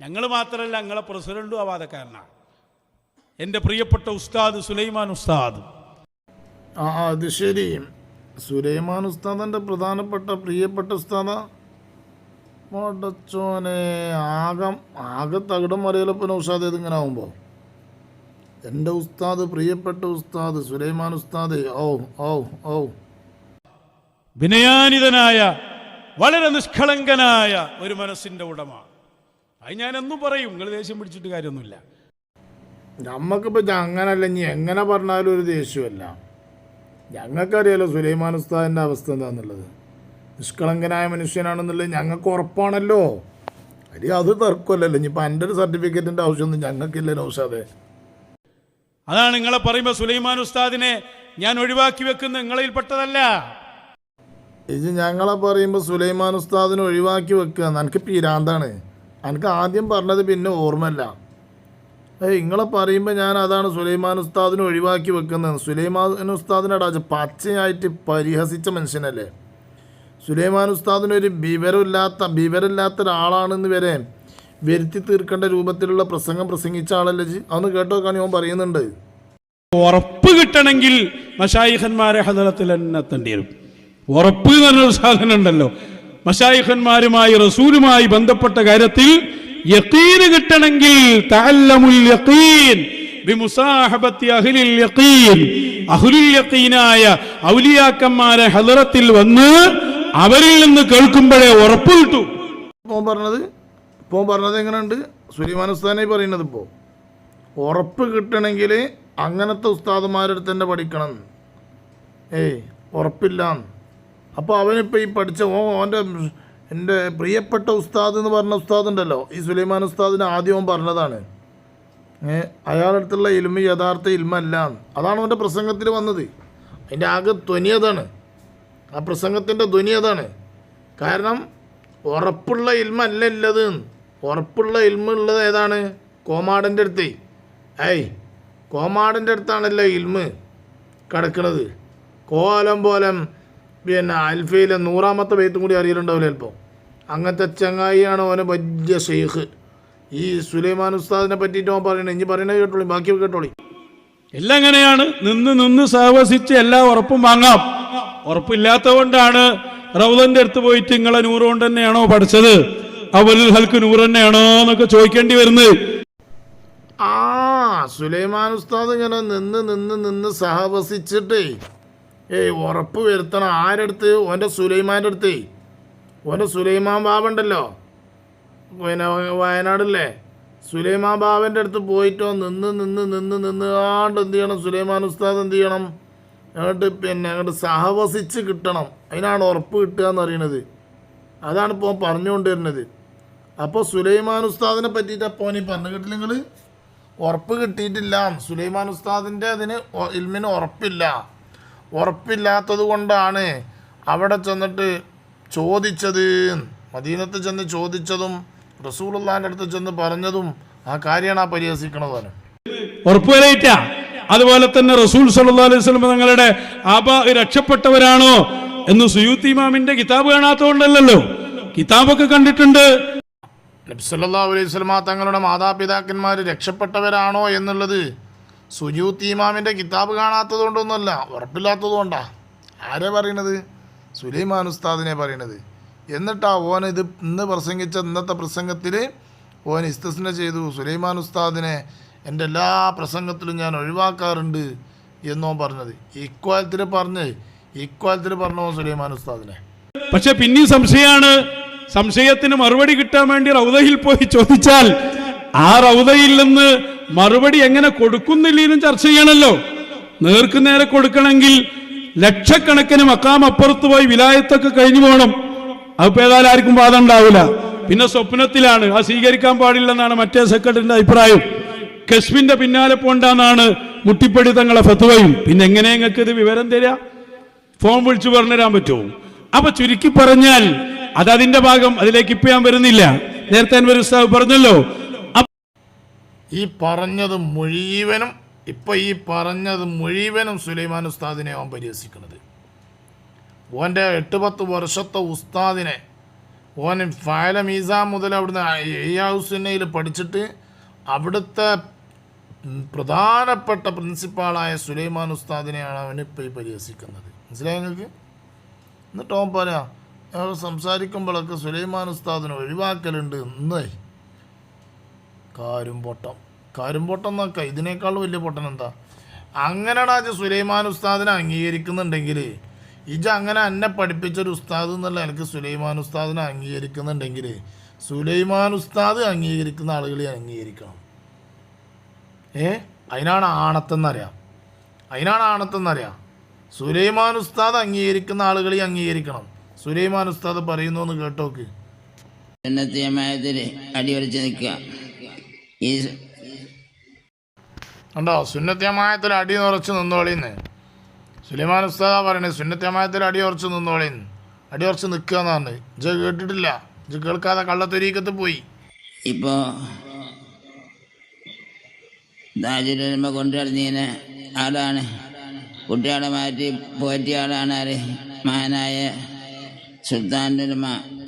ഞങ്ങൾ മാത്രമല്ല ഞങ്ങളെ പ്രസിഡന്റും ആ വാദക്കാരനാണ് എന്റെ പ്രിയപ്പെട്ട ഉസ്താദ് സുലൈമാൻ ഉസ്താദ്. ആ അത് ശരി. സുലൈമാൻ ഉസ്താദിന്റെ പ്രധാനപ്പെട്ട പ്രിയപ്പെട്ട ഉസ്താദ? മോടച്ചോനെ ആകം ആകെ തകിടം മറിയലപ്പന ഉസ്താദ് ഇതിങ്ങനെ ആവുമ്പോൾ എന്റെ ഉസ്താദ് പ്രിയപ്പെട്ട ഉസ്താദ് സുലൈമാൻ ഉസ്താദ് ഓ ഓ ഓ വിനയാനിതനായ വളരെ നിഷ്കളങ്കനായ ഒരു മനസ്സിന്റെ ഉടമ. അത് ഞാൻ എന്നും പറയും. നിങ്ങൾ ദേഷ്യം പിടിച്ചിട്ട് കാര്യമൊന്നുമില്ല. നമ്മക്കിപ്പോൾ അങ്ങനല്ല. ഇനി എങ്ങനെ പറഞ്ഞാലും ഒരു ദേഷ്യമല്ല. ഞങ്ങൾക്കറിയാലോ സുലൈമാൻ ഉസ്താദിന്റെ അവസ്ഥ എന്താണെന്നുള്ളത് നിഷ്കളങ്കനായ മനുഷ്യനാണെന്നുള്ളത് ഞങ്ങൾക്ക് ഉറപ്പാണല്ലോ. അരി അത് തർക്കമല്ലല്ലോ. ഇനിയിപ്പോൾ എന്റെ ഒരു സർട്ടിഫിക്കറ്റിന്റെ ആവശ്യമൊന്നും ഞങ്ങൾക്കില്ലല്ലോ ഉഷാദെ അതാണ് നിങ്ങളെ പറയുമ്പോൾ സുലൈമാൻ ഉസ്താദിനെ ഞാൻ ഒഴിവാക്കി വെക്കുന്ന നിങ്ങളിൽപ്പെട്ടതല്ല ഇത് ഞങ്ങളെ പറയുമ്പോൾ സുലൈമാൻ ഉസ്താദിനെ ഒഴിവാക്കി വെക്കുക. എനിക്ക് പീരാന്താണ്. എനിക്ക് ആദ്യം പറഞ്ഞത് പിന്നെ ഓർമ്മല്ല നിങ്ങളെ പറയുമ്പോൾ ഞാൻ അതാണ് സുലൈമാൻ ഉസ്താദിനെ ഒഴിവാക്കി വെക്കുന്നത്. സുലൈമാൻ ഉസ്താദിനടാ പച്ചയായിട്ട് പരിഹസിച്ച മനുഷ്യനല്ലേ? സുലൈമാൻ ഉസ്താദിനൊരു വിവരമില്ലാത്ത വിവരമില്ലാത്ത ഒരാളാണെന്ന് വരെ വരുത്തി തീർക്കേണ്ട രൂപത്തിലുള്ള പ്രസംഗം പ്രസംഗിച്ച ആളല്ലേ ജി? അതൊന്ന് കേട്ടോ കാണി ഓൻ പറയുന്നുണ്ട്. ഉറപ്പ് കിട്ടണമെങ്കിൽ മഷായിഖന്മാരെ ഹദറത്തിൽ തന്നെ എത്തേണ്ടി വരും. ഉറപ്പ് എന്ന് പറഞ്ഞൊരു സാധനം ഉണ്ടല്ലോ. മഷായിഖന്മാരുമായി റസൂലുമായി ബന്ധപ്പെട്ട കാര്യത്തിൽ യക്കീന് കിട്ടണമെങ്കിൽ തഅല്ലമുൽ ബിമുസാഹബത്തി അഹ്ലിൽ ഔലിയാക്കന്മാരെ ഹലറത്തിൽ വന്ന് അവരിൽ നിന്ന് കേൾക്കുമ്പോഴേ ഉറപ്പ് കിട്ടു. ഇപ്പോൾ പറഞ്ഞത് ഇപ്പോൾ പറഞ്ഞത് എങ്ങനെയുണ്ട്? സുലൈമാൻ ഉസ്താദായി പറയുന്നത് ഇപ്പോ ഉറപ്പ് കിട്ടണമെങ്കിൽ അങ്ങനത്തെ ഉസ്താദുമാരുടെ തന്നെ പഠിക്കണം. ഏയ് ഉറപ്പില്ല. അപ്പോൾ അവനിപ്പോൾ ഈ പഠിച്ച ഓ അവന്റെ എന്റെ പ്രിയപ്പെട്ട ഉസ്താദ് എന്ന് പറഞ്ഞ ഉസ്താദ് ഉണ്ടല്ലോ ഈ സുലൈമാൻ ഉസ്താദിന് ആദ്യം ഓൻ പറഞ്ഞതാണ്. അയാളടുത്തുള്ള ഇൽമ യഥാർത്ഥ ഇൽമല്ല. അതാണ് അവന്റെ പ്രസംഗത്തിൽ വന്നത്. അതിന്റെ ആകെ ധ്വനിയതാണ് ആ പ്രസംഗത്തിന്റെ ധ്വനിയതാണ് കാരണം ഉറപ്പുള്ള ഇൽമ അല്ല ഉറപ്പുള്ള ഇൽമ ഉള്ളത് ഏതാണ്? കോമാടന്റെ അടുത്ത്. ഏയ് കോമാടന്റെ അടുത്താണല്ലോ ഇൽമ കിടക്കുന്നത് കോലം പോലം പിന്നെ അൽഫയിലെ നൂറാമത്തെ ബെയ്ത്തും കൂടി അറിയലുണ്ടാവില്ല ചിലപ്പോൾ അങ്ങനത്തെ ചങ്ങായിയാണ് ഓനെ വലിയ ഷെയ്ഖ് ഈ സുലൈമാൻ ഉസ്താദിനെ പറ്റിയിട്ട് അവൻ പറയണേ. ഇനി പറയണേ കേട്ടോളി ബാക്കി കേട്ടോളി. എല്ലാം എങ്ങനെയാണ് നിന്ന് നിന്ന് സഹവസിച്ച് എല്ലാ ഉറപ്പും വാങ്ങാം. ഉറപ്പില്ലാത്തതുകൊണ്ടാണ് റൗദന്റെ അടുത്ത് പോയിട്ട് നിങ്ങളെ നൂറ് കൊണ്ട് തന്നെയാണോ പഠിച്ചത്? അവലിൽ ഹൽക്ക് നൂറ് തന്നെയാണോ എന്നൊക്കെ ചോദിക്കേണ്ടി വരുന്നത്. ആ സുലൈമാൻ ഉസ്താദ് ഇങ്ങനെ നിന്ന് നിന്ന് നിന്ന് സഹവസിച്ചിട്ടേ ഏയ് ഉറപ്പ് വരുത്തണം. ആരടുത്ത്? ഓന്റെ സുലൈമാന്റെ അടുത്ത്. ഓന്റെ സുലൈമാൻ ബാബുണ്ടല്ലോ. പിന്നെ വയനാടല്ലേ? സുലൈമാൻ ബാബന്റെ അടുത്ത് പോയിട്ടോ നിന്ന് നിന്ന് നിന്ന് നിന്ന് ആണ്ട് എന്ത് ചെയ്യണം? സുലൈമാൻ ഉസ്താദ് എന്ത് ചെയ്യണം? അങ്ങോട്ട് പിന്നെ അങ്ങോട്ട് സഹവസിച്ച് കിട്ടണം. അതിനാണ് ഉറപ്പ് കിട്ടുക എന്ന് അറിയണത് അതാണ് ഇപ്പോൾ പറഞ്ഞുകൊണ്ടിരുന്നത്. അപ്പോൾ സുലൈമാൻ ഉസ്താദിനെ പറ്റിയിട്ട് അപ്പോൾ നീ പറഞ്ഞു കിട്ടില്ലെങ്കിൽ ഉറപ്പ് കിട്ടിയിട്ടില്ല. സുലൈമാൻ ഉസ്താദിന്റെ അതിന് ഇൽമിന് ഉറപ്പില്ല. ഉറപ്പില്ലാത്തത് കൊണ്ടാണ് അവിടെ ചെന്നിട്ട് ചോദിച്ചത്. മദീനത്ത് ചെന്ന് ചോദിച്ചതും റസൂലുള്ളാന്റെ അടുത്ത് ചെന്ന് പറഞ്ഞതും ആ കാര്യമാണ് ആ പരിഹസിക്കണതാണ് ഉറപ്പ് അതുപോലെ തന്നെ റസൂൽ സല്ലല്ലാഹു അലൈഹി വസല്ലം തങ്ങളുടെ ആപ രക്ഷപ്പെട്ടവരാണോ എന്ന് സുയൂത്തി ഇമാമിന്റെ കിതാബ് കാണാത്തതുകൊണ്ടല്ലോ കിതാബൊക്കെ കണ്ടിട്ടുണ്ട്. നബ്സല്ലാ അലൈഹി സ്വലമ തങ്ങളുടെ മാതാപിതാക്കന്മാർ രക്ഷപ്പെട്ടവരാണോ എന്നുള്ളത് സുജൂത്ത് ഇമാമിന്റെ കിതാബ് കാണാത്തത് കൊണ്ടൊന്നുമല്ല ഉറപ്പില്ലാത്തത് ആരെ പറയണത് സുലൈമാൻ ഉസ്താദിനെ പറയണത് എന്നിട്ടാ ഓൻ ഇത് ഇന്ന് പ്രസംഗിച്ച ഇന്നത്തെ പ്രസംഗത്തിൽ ഓൻ ഇസ്തസ്ന ചെയ്തു. സുലൈമാൻ ഉസ്താദിനെ എന്റെ എല്ലാ പ്രസംഗത്തിലും ഞാൻ ഒഴിവാക്കാറുണ്ട് എന്നോ പറഞ്ഞത്. ഇക്വാലത്തിൽ പറഞ്ഞ് ഇക്വാലത്തിൽ പറഞ്ഞോ സുലൈമാൻ ഉസ്താദിനെ. പക്ഷെ പിന്നെയും സംശയമാണ്. സംശയത്തിന് മറുപടി കിട്ടാൻ വേണ്ടി റൗദയിൽ പോയി ചോദിച്ചാൽ ആ റൗദയിൽ നിന്ന് മറുപടി എങ്ങനെ കൊടുക്കുന്നില്ലെന്നും ചർച്ച ചെയ്യണമല്ലോ നേർക്ക് നേരെ കൊടുക്കണമെങ്കിൽ ലക്ഷക്കണക്കിന് മക്കാം അപ്പുറത്ത് പോയി വിലായത്തൊക്കെ കഴിഞ്ഞു പോകണം അതിപ്പോ ഏതായാലും ആർക്കും ബാധ ഉണ്ടാവില്ല. പിന്നെ സ്വപ്നത്തിലാണ്. ആ സ്വീകരിക്കാൻ പാടില്ലെന്നാണ് മറ്റേ സെക്രട്ടറിന്റെ അഭിപ്രായം. കശ്മിന്റെ പിന്നാലെ പോണ്ടെന്നാണ് മുട്ടിപ്പടി തങ്ങളെ ഫത്വയും. പിന്നെ എങ്ങനെ നിങ്ങൾക്ക് ഇത് വിവരം തരാ? ഫോൺ വിളിച്ചു പറഞ്ഞുതരാൻ പറ്റുമോ? അപ്പൊ ചുരുക്കി പറഞ്ഞാൽ അത് അതിന്റെ ഭാഗം അതിലേക്ക് ഇപ്പൊ ഞാൻ വരുന്നില്ല. നേരത്തെ ഉസ്താദ് പറഞ്ഞല്ലോ ഈ പറഞ്ഞത് മുഴുവനും ഇപ്പോൾ ഈ പറഞ്ഞത് മുഴുവനും സുലൈമാൻ ഉസ്താദിനെ അവൻ പരിഹസിക്കുന്നത്. ഓന്റെ എട്ട് പത്ത് വർഷത്തെ ഉസ്താദിനെ ഓൻ ഫയല മീസ മുതൽ അവിടുന്ന് എയ്യാഹുസുന്നയിൽ പഠിച്ചിട്ട് അവിടുത്തെ പ്രധാനപ്പെട്ട പ്രിൻസിപ്പാളായ സുലൈമാൻ ഉസ്താദിനെയാണ് അവൻ ഇപ്പോൾ ഈ പരിഹസിക്കുന്നത്. മനസ്സിലായി നിങ്ങൾക്ക്? എന്നിട്ട് പറയാം സംസാരിക്കുമ്പോഴൊക്കെ സുലൈമാൻ ഉസ്താദിനെ ഒഴിവാക്കലുണ്ട് എന്നേ. കാരും പൊട്ടം എന്നൊക്കെ ഇതിനേക്കാൾ വലിയ പൊട്ടൻ എന്താ? അങ്ങനെടാ ഡാജ് സുലൈമാൻ ഉസ്താദിനെ അംഗീകരിക്കുന്നുണ്ടെങ്കിൽ ഇജ് അങ്ങനെ എന്നെ പഠിപ്പിച്ചൊരു ഉസ്താദ് എന്നല്ല എനിക്ക് സുലൈമാൻ ഉസ്താദിനെ അംഗീകരിക്കുന്നുണ്ടെങ്കിൽ സുലൈമാൻ ഉസ്താദ് അംഗീകരിക്കുന്ന ആളുകളെ അംഗീകരിക്കണം. ഏ? അതിനാണ് ആണത്തെന്നറിയാം. അതിനാണ് ആണത്തെന്നറിയാം. സുലൈമാൻ ഉസ്താദ് അംഗീകരിക്കുന്ന ആളുകളെ അംഗീകരിക്കണം. സുലൈമാൻ ഉസ്താദ് പറയുന്നു എന്ന് കേട്ടോക്ക്. അടിയുറച്ച് നിൽക്കുക. ഈ ഉണ്ടോ സുന്നത്യമായത്തിൽ അടി നിറച്ച് നിന്നോളിന്ന് സുലൈമാൻ ഉസ്താദ പറയണ സുന്നത്യമായത്തിൽ അടി ഉറച്ച് നിന്നോളിന്ന് അടി ഉറച്ച് നിൽക്കുക എന്നാണ് ഇജ് കേട്ടിട്ടില്ല. ഇജ് കേൾക്കാതെ കള്ളത്തൊരീക്കത്ത് പോയി. ഇപ്പോൾ ദാജുലമ കൊണ്ടുവരുന്നതിന് ആളാണ്. കുട്ടികളെ മാറ്റി പോറ്റിയ ആളാണ് ആര്? മഹാനായ സുൽത്താന്റെ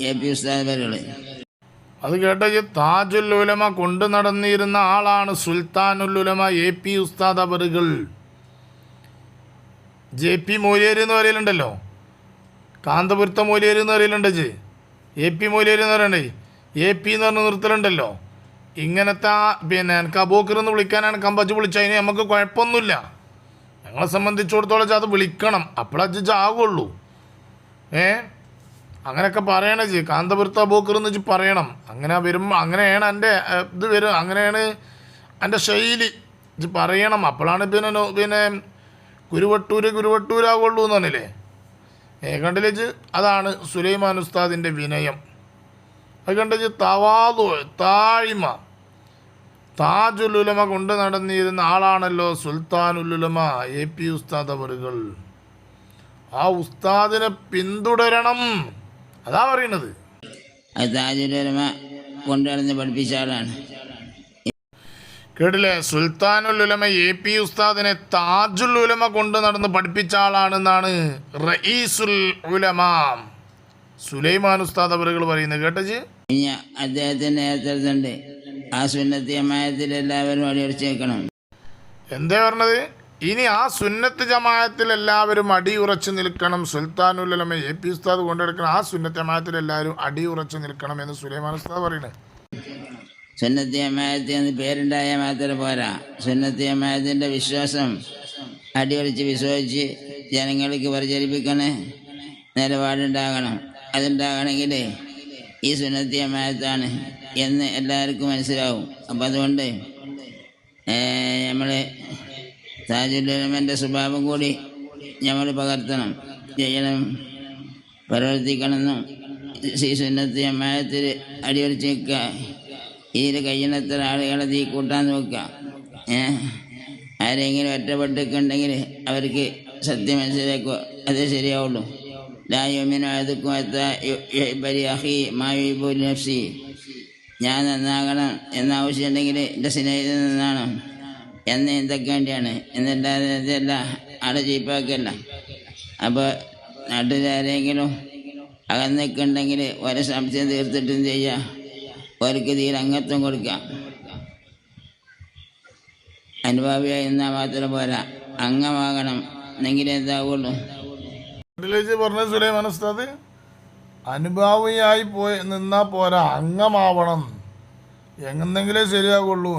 എ പി ഉസ്താദ് വരകൾ അത് കേട്ട താജുൽ ഉലമ കൊണ്ടു നടന്നിരുന്ന ആളാണ് സുൽത്താനുൽ ഉലമ എ പി ഉസ്താദ് അവറുകൾ ജെ പി മൂലിയർ എന്ന് പറയലുണ്ടല്ലോ. കാന്തപുരത്തെ മൂലിയർ എന്ന് പറയലുണ്ട് ജെ. എ പി മൂലിയർ എന്ന് പറയണ്ടേ? എ പി എന്ന് പറഞ്ഞ് നിർത്തലുണ്ടല്ലോ. ഇങ്ങനത്തെ പിന്നെ എനിക്ക് അബൂക്കർ എന്ന് വിളിക്കാനാണ് കമ്പച്ച് വിളിച്ചത്. അതിന് നമുക്ക് കുഴപ്പമൊന്നുമില്ല. ഞങ്ങളെ സംബന്ധിച്ചിടത്തോളം അത് വിളിക്കണം. അപ്പോഴത് ആകുള്ളൂ ഏ? അങ്ങനെയൊക്കെ പറയണ ജി. കാന്തപുരത്ത ബോക്കർ എന്ന് വെച്ച് പറയണം. അങ്ങനെ വരുമ്പോൾ അങ്ങനെയാണ് എന്റെ ഇത് വരും. അങ്ങനെയാണ് എന്റെ ശൈലി ഇത് പറയണം. അപ്പോഴാണ് പിന്നെ പിന്നെ കുരുവട്ടൂര് കുരുവട്ടൂരാകുള്ളൂ എന്ന് പറഞ്ഞില്ലേ? ഏ കണ്ടില്ലേച്ച് അതാണ് സുലൈമാൻ ഉസ്താദിന്റെ വിനയം. കണ്ടിച്ച് തവാതു താഴ്മ. താജുലുലമ കൊണ്ട് നടന്നിരുന്ന ആളാണല്ലോ സുൽത്താനുലുലമ എ പി ഉസ്താദ് അവറുകൾ ആ ഉസ്താദിനെ പിന്തുടരണം. അതാ പറയുന്നത്. താജുലമ കൊണ്ടുവരുന്ന പഠിപ്പിച്ച ആളാണ്. കേട്ടില്ലേ? സുൽത്താനുൽ ഉലമ എ പി ഉസ്താദിനെ താജുൽ ഉലമ കൊണ്ട് നടന്ന് പഠിപ്പിച്ച ആളാണെന്നാണ് റയീസുൽ ഉലമ. സുലൈമാൻ ഉസ്താദ് അവരുകൾ പറയുന്നത് കേട്ടജ്? അദ്ദേഹത്തിന്റെ നേതൃത്വമുണ്ട് ആ സുന്നത്ത് ജമാഅത്തിൽ എല്ലാവരും അടിയടിച്ചേക്കണം. എന്തേ പറഞ്ഞത്? ഇനി ആ സുന്നത്ത് ജമാഅത്തിൽ എല്ലാവരും അടിയുറച്ച് നിൽക്കണം. സുൽത്താനുല്ലമ എ പി ഉസ്താദ് കൊണ്ടെടുക്കണം. ആ സുന്നത്ത് ജമാഅത്തിൽ എല്ലാവരും അടിയുറച്ച് നിൽക്കണം എന്ന് സുലൈമാൻ ഉസ്താദ് പറയുന്നത്. സുന്നത്ത് ജമാഅത്ത് എന്ന് പേരുണ്ടായ മാത്രം പോരാ. സുന്നത്ത് ജമാഅത്തിന്റെ വിശ്വാസം അടിയുറച്ച് വിശ്വസിച്ച് ജനങ്ങൾക്ക് പ്രചരിപ്പിക്കണേ നിലപാടുണ്ടാകണം. അതുണ്ടാകണമെങ്കിൽ ഈ സുന്നത്ത് ജമാഅത്താണ് എന്ന് എല്ലാവർക്കും മനസ്സിലാവും. അപ്പം അതുകൊണ്ട് നമ്മൾ താജുലമന്റെ സ്വഭാവം കൂടി നമ്മൾ പകർത്തണം ചെയ്യണം പ്രവർത്തിക്കണമെന്നും ശ്രീ സുന്നത്തി അമ്മായത്തിൽ അടിയുറച്ച് നിൽക്കുക ഇതിൽ കഴിയുന്നത്ര ആളുകളെ തീ കൂട്ടാൻ നോക്കുക ഏ? ആരെങ്കിലും ഒറ്റപ്പെട്ടിട്ടുണ്ടെങ്കിൽ അവർക്ക് സത്യം മനസ്സിലാക്കുക അത് ശരിയാവുള്ളൂ. ലായോമിനോ അതുക്കും എത്താഹി മായുബുൽ നഫ്സി. ഞാൻ നന്നാകണം എന്ന ആവശ്യമുണ്ടെങ്കിൽ എന്റെ സ്നേഹിതൻ നന്നാണ് എന്ന് എന്തൊക്കെ വേണ്ടിയാണ്? എന്നല്ലാതെ ഇതല്ല ആടെ ചീപ്പാക്കല്ല. അപ്പോൾ നാട്ടിലാരെങ്കിലും അകന്നൊക്കെ ഉണ്ടെങ്കിൽ ഓരോ സംശയം തീർത്തിട്ടും ചെയ്യാം. അവർക്ക് തീരെ അംഗത്വം കൊടുക്കാം. അനുഭാവിയായി എന്നാ മാത്രം പോരാ. അംഗമാകണം. എന്നെങ്കിലേ സുലൈമാൻ ഉസ്താദ് അനുഭാവിയായി പോയി നിന്നാ പോരാ. അംഗമാവണം. എങ്ങനെങ്കിലേ ശരിയാകുള്ളൂ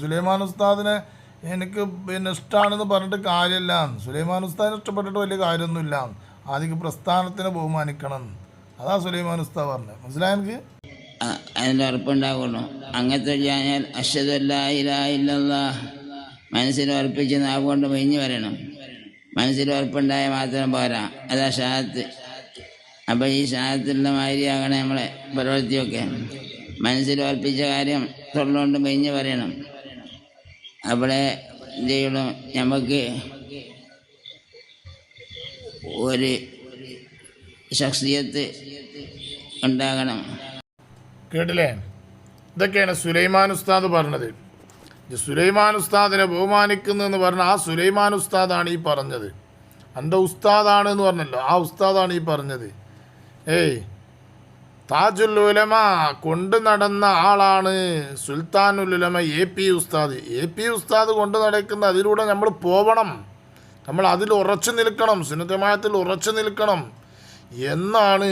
സുലൈമാൻ ഉസ്താദിനെ എനിക്ക് പിന്നെ ഇഷ്ടമാണെന്ന് പറഞ്ഞിട്ട് കാര്യമില്ല. സുലൈമാൻ ഉസ്താദിനെ ഇഷ്ടപ്പെട്ടിട്ട് വലിയ കാര്യമൊന്നുമില്ല. ആദ്യം പ്രസ്ഥാനത്തിനെ ബഹുമാനിക്കണം. അതാ സുലൈമാൻ ഉസ്താദ് പറഞ്ഞത്. മനസ്സിലായ എനിക്ക്? അതിന്റെ ഉറപ്പുണ്ടാവുള്ളൂ അങ്ങനത്തെ ഞാൻ അശ്വതല്ല മനസ്സിൽ ഉറപ്പിച്ച് നാവ് കൊണ്ട് മെഞ്ഞു വരണം മനസ്സിൽ ഉറപ്പുണ്ടായ മാത്രം പോരാ. അതാ ഷാത്ത് അപ്പോൾ ഈ ഷാത്തിലുള്ള മാതിരിയാകണം നമ്മളെ പ്രവൃത്തിയൊക്കെ. മനസ്സിൽ ഉറപ്പിച്ച കാര്യം തൊള്ളുകൊണ്ട് മെഞ്ഞു പറയണം. അവിടെ എന്ത് ചെയ്യണം? നമുക്ക് ഒരു ശക്തിയത്ത് ഉണ്ടാകണം. കേട്ടില്ലേ? ഇതൊക്കെയാണ് സുലൈമാൻ ഉസ്താദ് പറഞ്ഞത്. സുലൈമാൻ ഉസ്താദിനെ ബഹുമാനിക്കുന്നു എന്ന് പറഞ്ഞ ആ സുലൈമാൻ ഉസ്താദാണ് ഈ പറഞ്ഞത്. എന്റെ ഉസ്താദാണ് എന്ന് പറഞ്ഞല്ലോ. ആ ഉസ്താദാണ് ഈ പറഞ്ഞത്. ഏയ് താജുൽ ഉലമ കൊണ്ടു നടന്ന ആളാണ് Sultanul Ulama A P Ustad. A P Ustad കൊണ്ടു നടക്കുന്ന അതിലൂടെ നമ്മൾ പോവണം. നമ്മൾ അതിൽ ഉറച്ചു നിൽക്കണം. സുനിതമായത്തിൽ ഉറച്ചു നിൽക്കണം. എന്നാണ്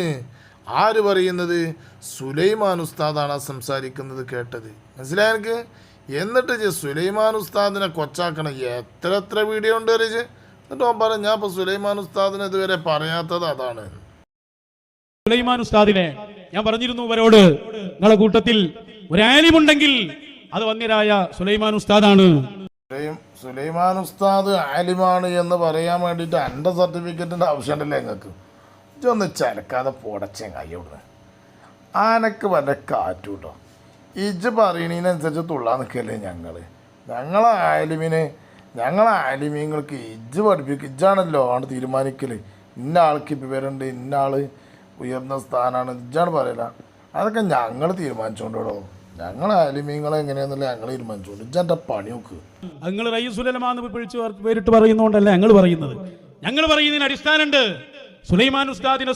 ആര് പറയുന്നത്? സുലൈമാൻ ഉസ്താദാണ് സംസാരിക്കുന്നത് കേട്ടത്. മനസ്സിലായ എനിക്ക്? എന്നിട്ട് ജെ സുലൈമാൻ ഉസ്താദിനെ കൊച്ചാക്കണം എത്ര എത്ര വീഡിയോ ഉണ്ട് അറിയിച്ച് എന്നിട്ട് ഓൻ പറഞ്ഞു ഞാൻ ഇപ്പോൾ സുലൈമാൻ ഉസ്താദിനെ ഇതുവരെ പറയാത്തത് അതാണ്. സുലൈമാൻ ഉസ്താദിനെ ഞാൻ പറഞ്ഞിരുന്നു ഇവരോട് നിങ്ങളെ കൂട്ടത്തിൽ ഒരാലിമുണ്ടെങ്കിൽ അത് വന്നിരായ സുലൈമാൻ ഉസ്താദാണ്. സുലൈം- സുലൈമാൻ ഉസ്താദ് ആലിമാണ് എന്ന് പറയാൻ വേണ്ടിയിട്ട് എന്റെ സർട്ടിഫിക്കറ്റിന്റെ ആവശ്യമുണ്ടല്ലേ നിങ്ങൾക്ക്? ഇതൊന്ന് ചലക്കാതെ പൊടച്ചേ അവിടുന്ന്. ആനക്ക് വല്ല കാറ്റു കേട്ടോ ഇജ് പറയണതിനനുസരിച്ച് തുള്ളാൻ നിൽക്കല്ലേ ഞങ്ങൾ ഞങ്ങളെ ആലിമിന് ഞങ്ങളെ ആലിമീങ്ങൾക്ക് ഇജ് പഠിപ്പിക്കും ഇജ്ജാണല്ലോ ആണ് തീരുമാനിക്കൽ ഇന്ന ആൾക്ക് ഇപ്പം വരുന്നുണ്ട് ഇന്ന ആൾ ഉയർന്ന സ്ഥാനമാണ് ഇജാണ് പറയല. അതൊക്കെ ഞങ്ങൾ തീരുമാനിച്ചോണ്ടോ ഞങ്ങളെ ആലിമീങ്ങളെ എങ്ങനെയാണെന്നല്ലേ ഞങ്ങൾ തീരുമാനിച്ചോണ്ട്. ഇജന്റെ പണി നോക്ക്. നിങ്ങൾ റയ്യസുലമാന്ന് പിടിച്ച് പേരിട്ട് പറയുന്നോണ്ടല്ലേ ഞങ്ങൾ പറയുന്നത്? ഞങ്ങൾ പറയുന്നതിന് അടിസ്ഥാനമുണ്ട്. സുലൈമാൻ ഉസ്താദിനെ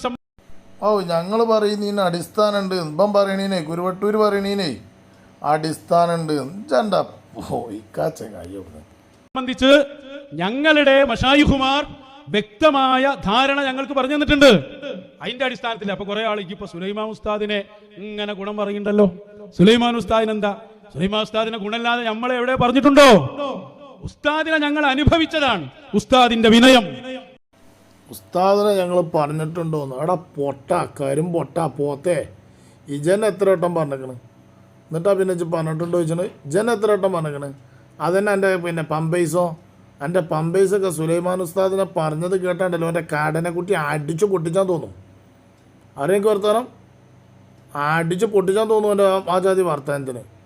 ഓ ഞങ്ങൾ പറയുന്നതിന് അടിസ്ഥാനമുണ്ട്. ഇപ്പം പറയണീനെ കുരുവട്ടൂർ പറയണീനെ. അടിസ്ഥാനമുണ്ട്. ഇജാന്റെ ഓ ഇക്കാച്ച അവിടുന്ന് സംബന്ധിച്ച് ഞങ്ങളുടെ മഷായിഹുമാർ വ്യക്തമായ ധാരണ ഞങ്ങൾക്ക് പറഞ്ഞു തന്നിട്ടുണ്ട്. അതിന്റെ അടിസ്ഥാനത്തിൽ അപ്പൊ കുറെ ആൾക്ക് ഇപ്പൊ സുലൈമാൻ ഉസ്താദിനെ ഇങ്ങനെ ഗുണം പറയുന്നുണ്ടല്ലോ. സുലൈമാൻ ഉസ്താദിന് എന്താ? സുലൈമാൻ ഉസ്താദിനെ ഗുണമില്ലാതെ നമ്മളെ എവിടെ പറഞ്ഞിട്ടുണ്ടോ? ഉസ്താദിനെ ഞങ്ങൾ അനുഭവിച്ചതാണ്. ഉസ്താദിന്റെ വിനയം. ഉസ്താദിനെ ഞങ്ങൾ പറഞ്ഞിട്ടുണ്ടോന്ന് എടാ പൊട്ട കരും പൊട്ട പോത്തെ. ഇജൻ എത്ര വട്ടം പറഞ്ഞേക്കണ്? എന്നിട്ടാ പിന്നെ പറഞ്ഞിട്ടുണ്ടോ ചോദിച്ചത് ഇജൻ എത്ര വട്ടം പറഞ്ഞേക്കണ്? അതന്നെ എന്റെ പിന്നെ പമ്പൈസോ? എന്റെ പമ്പേഴ്സൊക്കെ സുലൈമാൻ ഉസ്താദിനെ പറഞ്ഞത് കേട്ടാണ്ടല്ലോ. എന്റെ കാടനെ കുട്ടി അടിച്ച് പൊട്ടിച്ചാൻ തോന്നും. അവരെനിക്ക് വർത്താനം? അടിച്ച് പൊട്ടിച്ചാൻ തോന്നും എന്റെ ആ ജാതി വർത്താനത്തിന്.